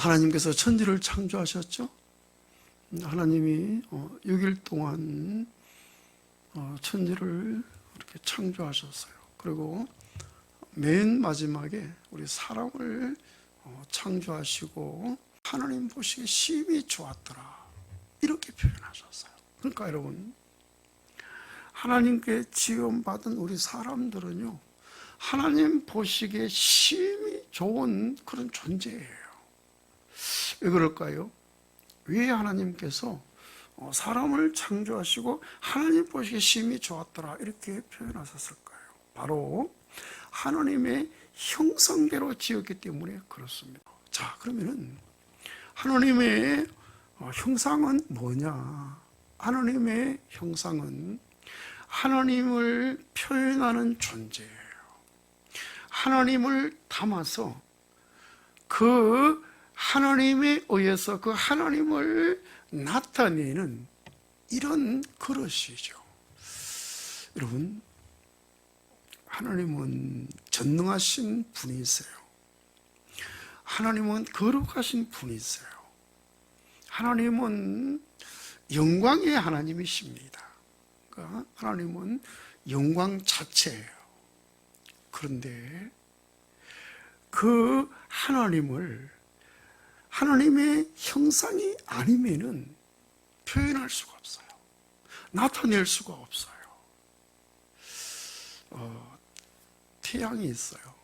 하나님께서 천지를 창조하셨죠. 하나님이 6일 동안 어, 천지를 이렇게 창조하셨어요. 그리고 맨 마지막에 우리 사람을 어, 창조하시고 하나님 보시기에 심히 좋았더라. 이렇게 표현하셨어요. 그러니까 여러분, 하나님께 지원받은 우리 사람들은요, 하나님 보시기에 심히 좋은 그런 존재예요. 왜 그럴까요? 왜 하나님께서 어, 사람을 창조하시고 하나님 보시기에 심히 좋았더라 이렇게 표현하셨을까요? 바로 하나님의 형상대로 지었기 때문에 그렇습니다. 자, 그러면은 하나님의 어, 형상은 뭐냐? 하나님의 형상은 하나님을 표현하는 존재예요. 하나님을 담아서 그 하나님에 의해서 그 하나님을 나타내는 이런 그릇이죠. 여러분, 하나님은 전능하신 분이세요. 하나님은 거룩하신 분이세요. 하나님은 영광의 하나님이십니다. 그러니까 하나님은 영광 자체예요. 그런데 그 하나님을 하나님의 형상이 아니면은 표현할 수가 없어요. 나타낼 수가 없어요. 어, 태양이 있어요.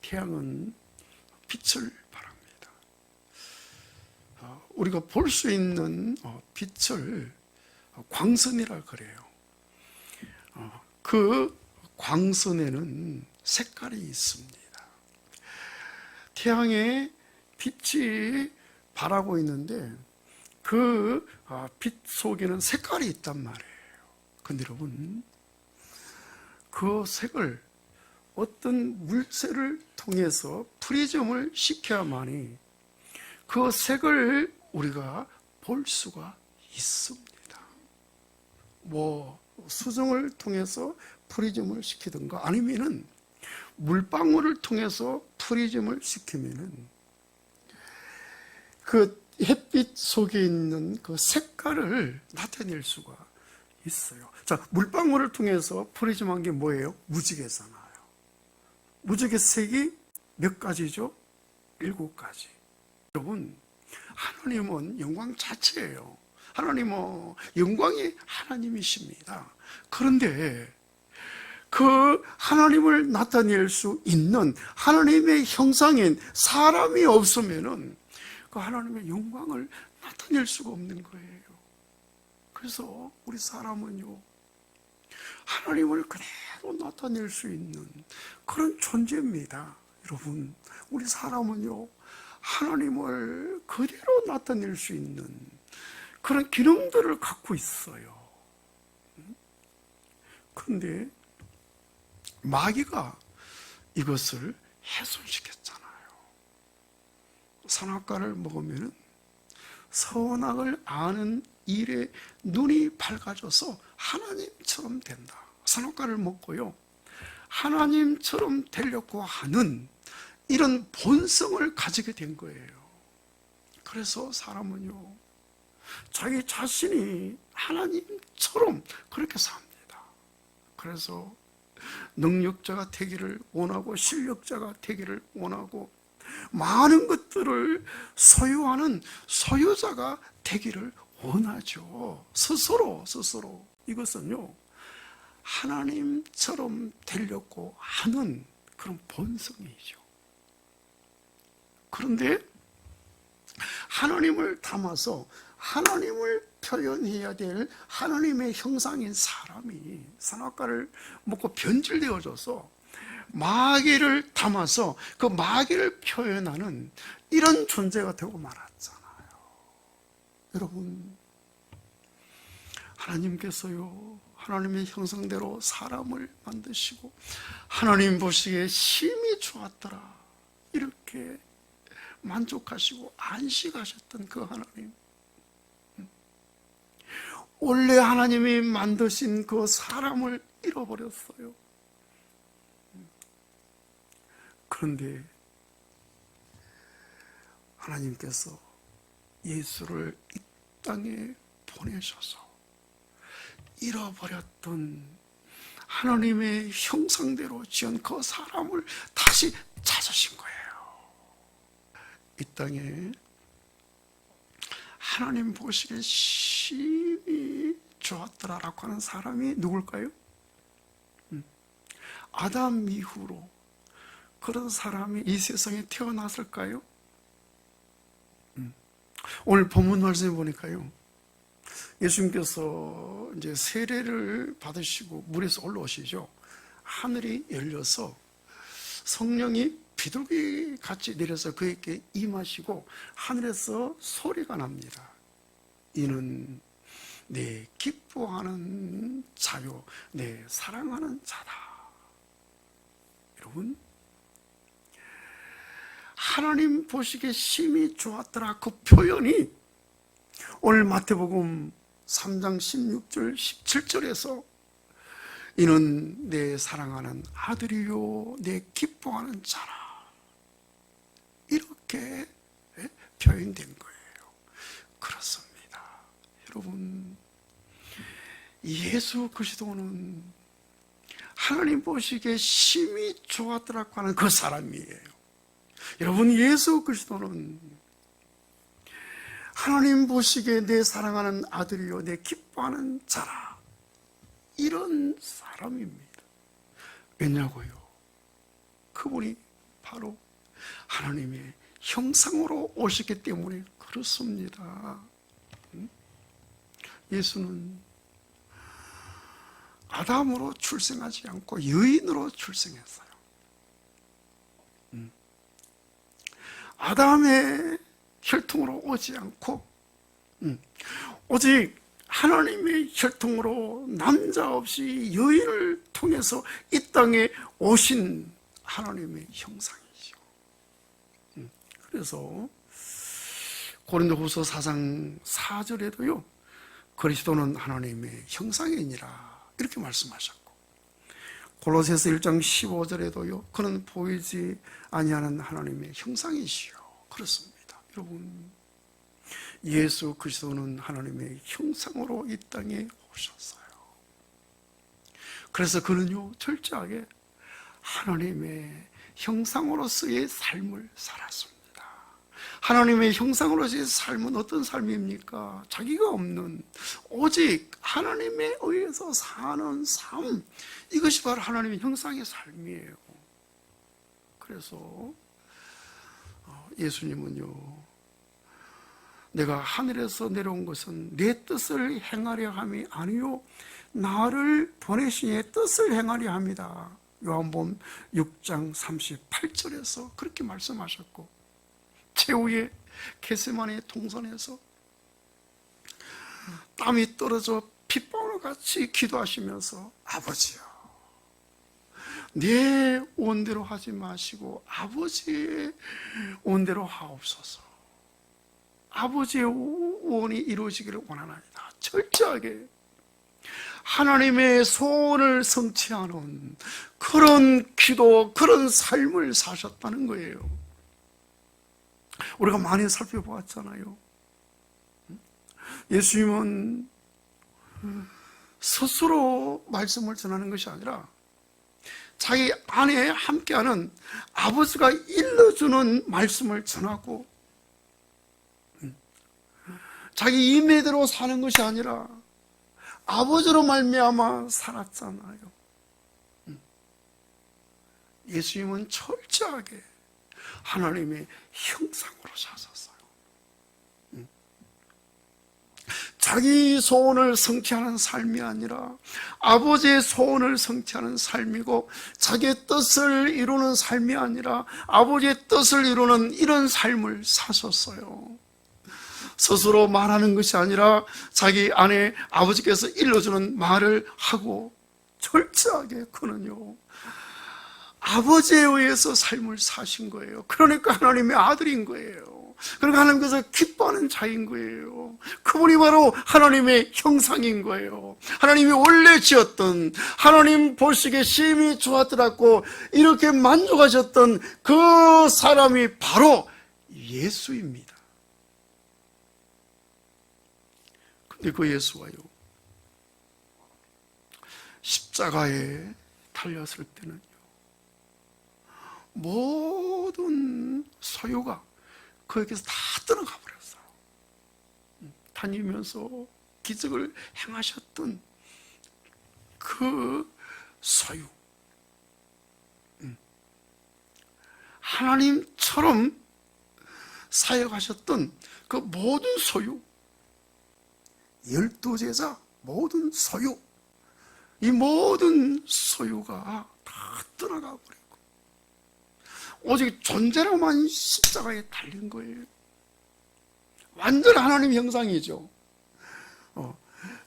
태양은 빛을 발합니다. 어, 우리가 볼 수 있는 어, 빛을 광선이라 그래요. 어, 그 광선에는 색깔이 있습니다. 태양의 빛이 발하고 있는데 그 빛 속에는 색깔이 있단 말이에요. 근데 여러분, 그 색을 어떤 물체를 통해서 프리즘을 시켜야만이 그 색을 우리가 볼 수가 있습니다. 뭐 수정을 통해서 프리즘을 시키든가 아니면은 물방울을 통해서 프리즘을 시키면은 그 햇빛 속에 있는 그 색깔을 나타낼 수가 있어요. 자, 물방울을 통해서 프리즘한 게 뭐예요? 무지개잖아요. 무지개 색이 몇 가지죠? 일곱 가지. 여러분, 하나님은 영광 자체예요. 하나님은 영광이 하나님이십니다. 그런데 그 하나님을 나타낼 수 있는 하나님의 형상인 사람이 없으면은 그 하나님의 영광을 나타낼 수가 없는 거예요. 그래서 우리 사람은요, 하나님을 그대로 나타낼 수 있는 그런 존재입니다. 여러분, 우리 사람은요, 하나님을 그대로 나타낼 수 있는 그런 기능들을 갖고 있어요. 그런데 마귀가 이것을 훼손시켰잖아요. 선악과를 먹으면 선악을 아는 일에 눈이 밝아져서 하나님처럼 된다. 선악과를 먹고요. 하나님처럼 되려고 하는 이런 본성을 가지게 된 거예요. 그래서 사람은요, 자기 자신이 하나님처럼 그렇게 삽니다. 그래서 능력자가 되기를 원하고 실력자가 되기를 원하고 많은 것들을 소유하는 소유자가 되기를 원하죠. 스스로, 스스로. 이것은요, 하나님처럼 되려고 하는 그런 본성이죠. 그런데 하나님을 담아서 하나님을 표현해야 될 하나님의 형상인 사람이 선악과를 먹고 변질되어져서 마귀를 담아서 그 마귀를 표현하는 이런 존재가 되고 말았잖아요. 여러분, 하나님께서요, 하나님의 형상대로 사람을 만드시고, 하나님 보시기에 심히 좋았더라. 이렇게 만족하시고 안식하셨던 그 하나님. 원래 하나님이 만드신 그 사람을 잃어버렸어요. 그런데 하나님께서 예수를 이 땅에 보내셔서 잃어버렸던 하나님의 형상대로 지은 그 사람을 다시 찾으신 거예요. 이 땅에 하나님 보시기에 심히 좋았더라라고 하는 사람이 누굴까요? 음, 아담 이후로 그런 사람이 이 세상에 태어났을까요? 음, 오늘 본문 말씀에 보니까요. 예수님께서 이제 세례를 받으시고 물에서 올라오시죠. 하늘이 열려서 성령이 비둘기 같이 내려서 그에게 임하시고 하늘에서 소리가 납니다. 이는 내 기뻐하는 자요, 내 사랑하는 자다. 여러분, 하나님 보시기에 심히 좋았더라. 그 표현이 오늘 마태복음 3장 16절, 17절에서 이는 내 사랑하는 아들이요, 내 기뻐하는 자라. 이렇게 예, 표현된 거예요. 그렇습니다. 여러분, 예수 그리스도는 하나님 보시기에 심히 좋았더라고 하는 그 사람이에요. 여러분, 예수 그리스도는 하나님 보시기에 내 사랑하는 아들이요, 내 기뻐하는 자라. 이런 사람입니다. 왜냐고요? 그분이 바로 하나님의 형상으로 오셨기 때문에 그렇습니다. 음? 예수는 아담으로 출생하지 않고 여인으로 출생했어요. 음. 아담의 혈통으로 오지 않고 음, 오직 하나님의 혈통으로 남자 없이 여인을 통해서 이 땅에 오신 하나님의 형상이죠. 음, 그래서 고린도후서 4장 4절에도요. 그리스도는 하나님의 형상이니라 이렇게 말씀하셨고 골로새서 1장 15절에도요. 그는 보이지 아니하는 하나님의 형상이시요. 그렇습니다. 여러분 예수 그리스도는 하나님의 형상으로 이 땅에 오셨어요. 그래서 그는요, 철저하게 하나님의 형상으로서의 삶을 살았습니다. 하나님의 형상으로서의 삶은 어떤 삶입니까? 자기가 없는, 오직 하나님에 의해서 사는 삶. 이것이 바로 하나님의 형상의 삶이에요. 그래서, 어, 예수님은요, 내가 하늘에서 내려온 것은 내 뜻을 행하려 함이 아니요 나를 보내신 이의 뜻을 행하려 합니다. 요한복음 6장 38절에서 그렇게 말씀하셨고 최후의 게세마네 동선에서 땀이 떨어져 핏방울 같이 기도하시면서 아버지요 내 온대로 하지 마시고 아버지의 온대로 하옵소서 아버지의 원이 이루어지기를 원하나이다. 철저하게 하나님의 소원을 성취하는 그런 기도, 그런 삶을 사셨다는 거예요. 우리가 많이 살펴보았잖아요. 예수님은 스스로 말씀을 전하는 것이 아니라 자기 안에 함께하는 아버지가 일러주는 말씀을 전하고 자기 임의대로 사는 것이 아니라 아버지로 말미암아 살았잖아요. 음. 예수님은 철저하게 하나님의 형상으로 사셨어요. 음. 자기 소원을 성취하는 삶이 아니라 아버지의 소원을 성취하는 삶이고 자기의 뜻을 이루는 삶이 아니라 아버지의 뜻을 이루는 이런 삶을 사셨어요. 스스로 말하는 것이 아니라 자기 아내 아버지께서 일러주는 말을 하고 철저하게 그는요 아버지에 의해서 삶을 사신 거예요. 그러니까 하나님의 아들인 거예요. 그러니까 하나님께서 기뻐하는 자인 거예요. 그분이 바로 하나님의 형상인 거예요. 하나님이 원래 지었던 하나님 보시기에 심히 좋았더라고 이렇게 만족하셨던 그 사람이 바로 예수입니다. 근데 그 예수가요, 십자가에 달렸을 때는요, 모든 소유가 그에게서 다 떠나가 버렸어요. 다니면서 기적을 행하셨던 그 소유. 음. 하나님처럼 사역하셨던 그 모든 소유, 열두 제자 모든 소유, 이 모든 소유가 다 떠나가 버리고 오직 존재로만 십자가에 달린 거예요. 완전 하나님 형상이죠. 어,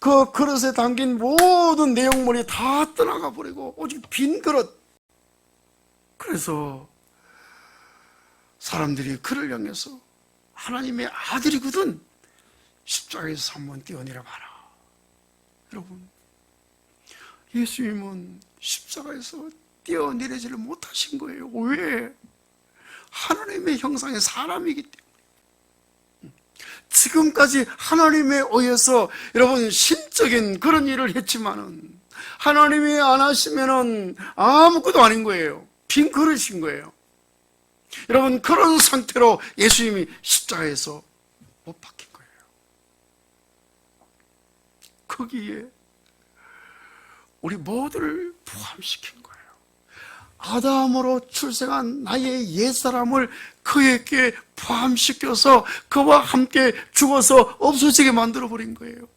그 그릇에 담긴 모든 내용물이 다 떠나가 버리고 오직 빈 그릇. 그래서 사람들이 그를 향해서 하나님의 아들이거든 십자가에서 한번 뛰어내려 봐라. 여러분, 예수님은 십자가에서 뛰어내리지를 못하신 거예요. 왜? 하나님의 형상의 사람이기 때문에. 지금까지 하나님에 의해서 여러분 심적인 그런 일을 했지만은 하나님이 안 하시면은 아무것도 아닌 거예요. 빈 그릇인 거예요. 여러분 그런 상태로 예수님이 십자가에서 못 박힌 거예요. 거기에 우리 모두를 포함시킨 거예요. 아담으로 출생한 나의 옛사람을 그에게 포함시켜서 그와 함께 죽어서 없어지게 만들어 버린 거예요.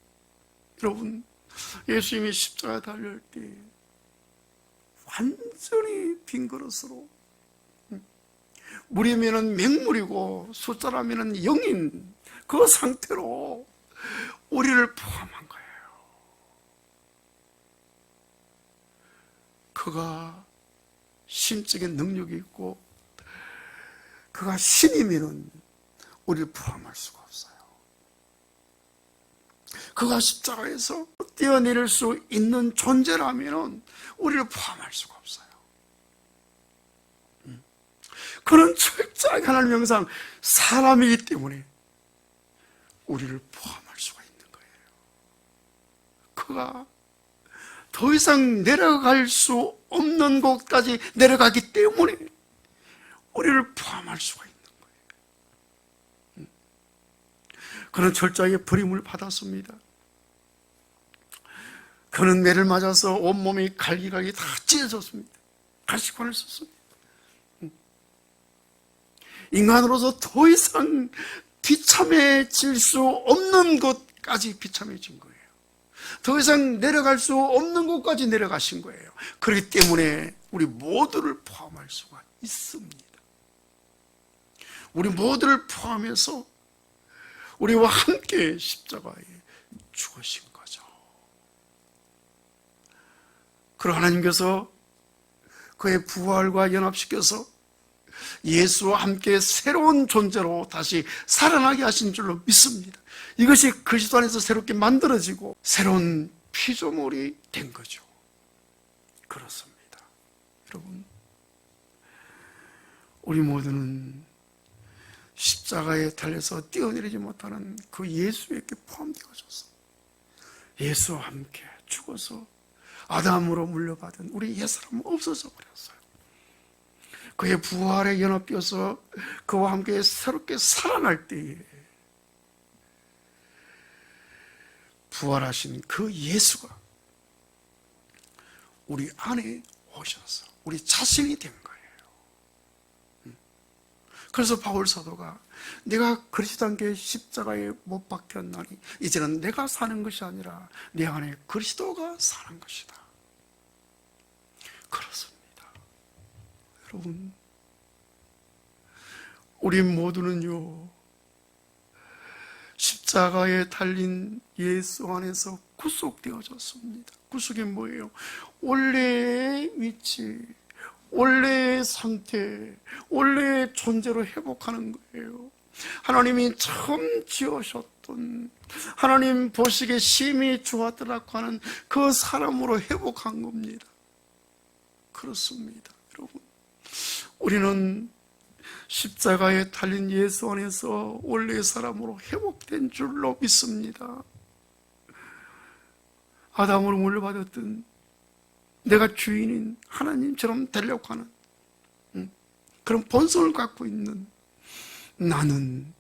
여러분, 예수님이 십자가에 달릴 때 완전히 빈 그릇으로 물이면은 맹물이고 숫자라면은 영인 그 상태로 우리를 포함한 거예요. 그가 심적인 능력이 있고 그가 신이면은 우리를 포함할 수가 없어요. 그가 십자가에서 뛰어내릴 수 있는 존재라면은 우리를 포함할 수가 없어요. 음. 그는 철저하게 하나님 영상 사람이기 때문에 우리를 포함할 수가 있는 거예요. 그가 더 이상 내려갈 수 없는 곳까지 내려가기 때문에 우리를 포함할 수가 있는 거예요. 음. 그는 철저하게 버림을 받았습니다. 그는 매를 맞아서 온몸이 갈기갈기 다 찢어졌습니다. 가시관을 썼습니다. 음. 인간으로서 더 이상 비참해질 수 없는 곳까지 비참해진 거예요. 더 이상 내려갈 수 없는 곳까지 내려가신 거예요. 그렇기 때문에 우리 모두를 포함할 수가 있습니다. 우리 모두를 포함해서 우리와 함께 십자가에 죽으신 거죠. 그러 하나님께서 그의 부활과 연합시켜서 예수와 함께 새로운 존재로 다시 살아나게 하신 줄로 믿습니다. 이것이 그리스도 안에서 새롭게 만들어지고 새로운 피조물이 된 거죠. 그렇습니다. 여러분, 우리 모두는 십자가에 달려서 뛰어내리지 못하는 그 예수에게 포함되어졌어. 예수와 함께 죽어서 아담으로 물려받은 우리 옛사람은 없어져 버렸어요. 그의 부활에 연합되어서 그와 함께 새롭게 살아날 때에 부활하신 그 예수가 우리 안에 오셔서 우리 자신이 된 거예요. 음. 그래서 바울 사도가 내가 그리스도 함께 십자가에 못 박혔나니 이제는 내가 사는 것이 아니라 내 안에 그리스도가 사는 것이다. 그렇습니다. 여러분, 우리 모두는요, 십자가에 달린 예수 안에서 구속되어졌습니다. 구속이 뭐예요? 원래의 위치, 원래의 상태, 원래의 존재로 회복하는 거예요. 하나님이 처음 지으셨던 하나님 보시기에 심히 좋았더라고 하는 그 사람으로 회복한 겁니다. 그렇습니다. 여러분. 우리는 십자가에 달린 예수 안에서 원래의 사람으로 회복된 줄로 믿습니다. 아담으로 물려받았던 내가 주인인 하나님처럼 되려고 하는 음, 그런 본성을 갖고 있는 나는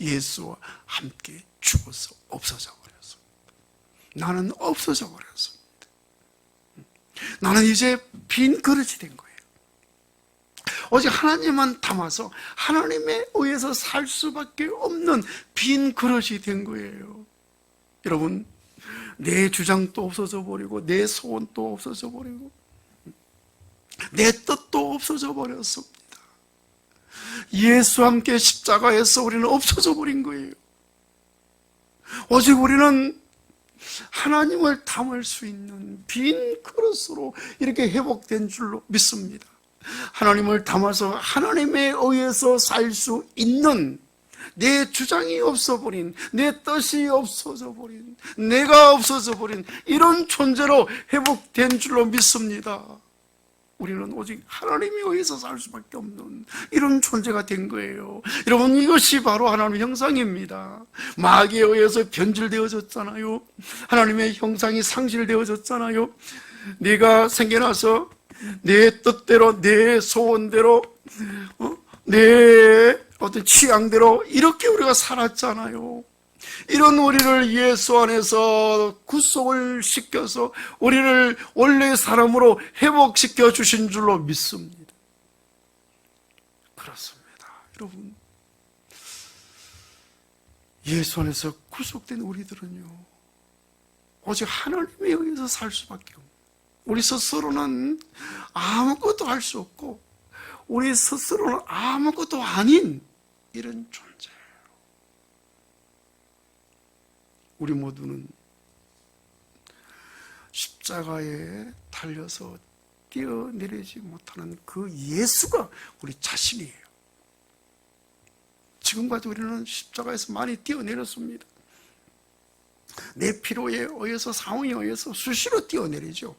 예수와 함께 죽어서 없어져 버렸습니다. 나는 없어져 버렸습니다. 음, 나는 이제 빈 그릇이 된 거예요. 오직 하나님만 담아서 하나님에 의해서 살 수밖에 없는 빈 그릇이 된 거예요. 여러분, 내 주장도 없어져 버리고, 내 소원도 없어져 버리고, 내 뜻도 없어져 버렸습니다. 예수와 함께 십자가에서 우리는 없어져 버린 거예요. 오직 우리는 하나님을 담을 수 있는 빈 그릇으로 이렇게 회복된 줄로 믿습니다. 하나님을 담아서 하나님에 의해서 살 수 있는 내 주장이 없어버린, 내 뜻이 없어져 버린, 내가 없어져 버린 이런 존재로 회복된 줄로 믿습니다. 우리는 오직 하나님에 의해서 살 수밖에 없는 이런 존재가 된 거예요. 여러분 이것이 바로 하나님의 형상입니다. 마귀에 의해서 변질되어졌잖아요. 하나님의 형상이 상실되어졌잖아요. 네가 생겨나서 내 뜻대로 내 소원대로 어? 내 어떤 취향대로 이렇게 우리가 살았잖아요. 이런 우리를 예수 안에서 구속을 시켜서 우리를 원래의 사람으로 회복시켜 주신 줄로 믿습니다. 그렇습니다. 여러분. 예수 안에서 구속된 우리들은요, 오직 하나님에 의해서 살 수밖에 없는 우리 스스로는 아무것도 할 수 없고, 우리 스스로는 아무것도 아닌 이런 존재. 우리 모두는 십자가에 달려서 뛰어내리지 못하는 그 예수가 우리 자신이에요. 지금까지 우리는 십자가에서 많이 뛰어내렸습니다. 내 필요에 의해서 상황에 의해서 수시로 뛰어내리죠.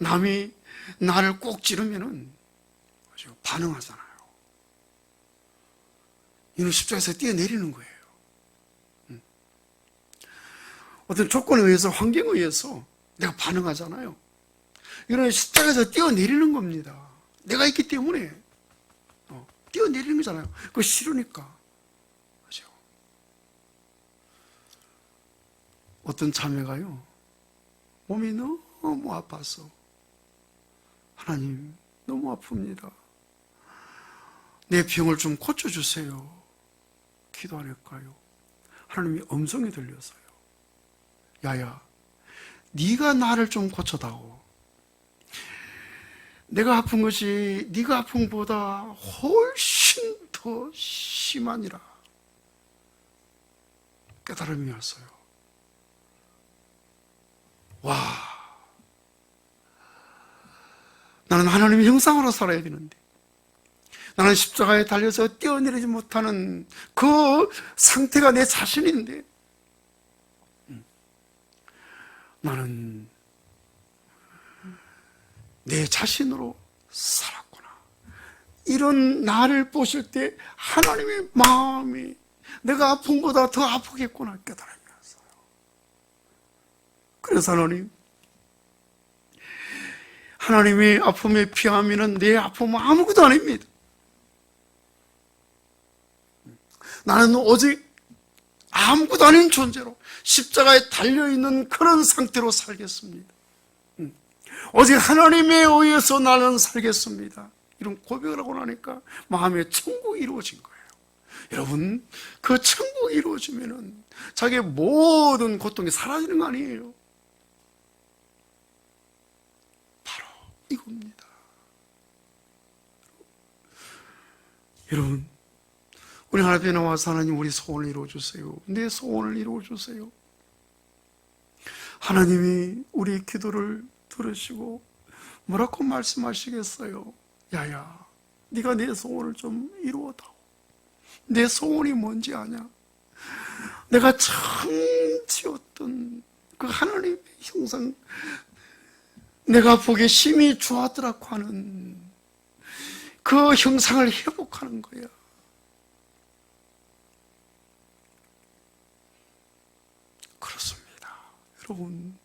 남이 나를 꼭 찌르면은 반응하잖아요. 이는 십자가에서 뛰어내리는 거예요. 음. 어떤 조건에 의해서, 환경에 의해서 내가 반응하잖아요. 이런 십자가에서 뛰어내리는 겁니다. 내가 있기 때문에 어, 뛰어내리는 거잖아요. 그거 싫으니까. 어떤 자매가요, 몸이 너무 아파서, 하나님, 너무 아픕니다. 내 병을 좀 고쳐주세요. 기도 안 할까요? 하나님이 음성이 들려서요. 야야, 네가 나를 좀 고쳐다오. 내가 아픈 것이 네가 아픈 보다 훨씬 더 심하니라. 깨달음이 왔어요. 와, 나는 하나님의 형상으로 살아야 되는데 나는 십자가에 달려서 뛰어내리지 못하는 그 상태가 내 자신인데 음. 나는 내 자신으로 살았구나. 이런 나를 보실 때 하나님의 마음이 내가 아픈 보다 더 아프겠구나 깨달음이 왔어요. 그래서 하나님, 하나님의 아픔에 피하면 내 아픔은 아무것도 아닙니다. 나는 오직 아무것도 아닌 존재로 십자가에 달려있는 그런 상태로 살겠습니다. 음. 오직 하나님에 의해서 나는 살겠습니다. 이런 고백을 하고 나니까 마음에 천국이 이루어진 거예요. 여러분, 그 천국이 이루어지면은 자기의 모든 고통이 사라지는 거 아니에요. 바로 이겁니다. 여러분, 우리 하나님께 나와서 하나님 우리 소원을 이루어주세요. 내 소원을 이루어주세요. 하나님이 우리 기도를 들으시고 뭐라고 말씀하시겠어요? 야야, 네가 내 소원을 좀 이루어다오. 내 소원이 뭔지 아냐? 내가 처음 지었던 그 하나님의 형상, 내가 보기에 힘이 좋았더라고 하는 그 형상을 회복하는 거야. 그렇습니다. 여러분,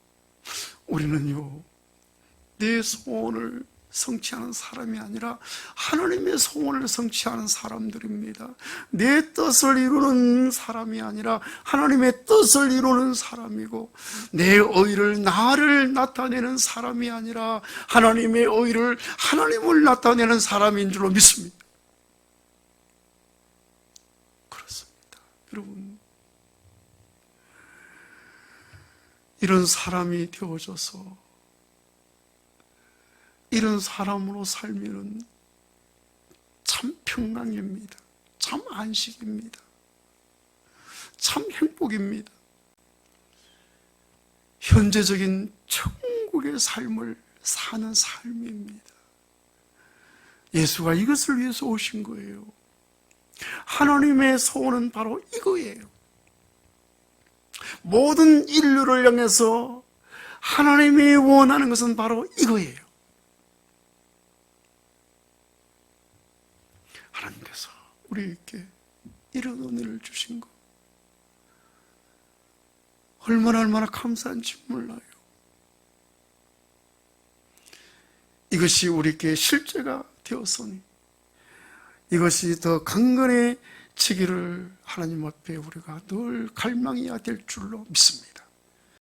우리는요, 내 소원을 성취하는 사람이 아니라 하나님의 소원을 성취하는 사람들입니다. 내 뜻을 이루는 사람이 아니라 하나님의 뜻을 이루는 사람이고 내 의를 나를 나타내는 사람이 아니라 하나님의 의를 하나님을 나타내는 사람인 줄로 믿습니다. 그렇습니다. 여러분 이런 사람이 되어져서 이런 사람으로 살면은 참 평강입니다. 참 안식입니다. 참 행복입니다. 현재적인 천국의 삶을 사는 삶입니다. 예수가 이것을 위해서 오신 거예요. 하나님의 소원은 바로 이거예요. 모든 인류를 향해서 하나님이 원하는 것은 바로 이거예요. 하나님께서 우리에게 이런 은혜를 주신 것 얼마나 얼마나 감사한지 몰라요. 이것이 우리에게 실제가 되었으니 이것이 더 강건해지기를 하나님 앞에 우리가 늘 갈망해야 될 줄로 믿습니다.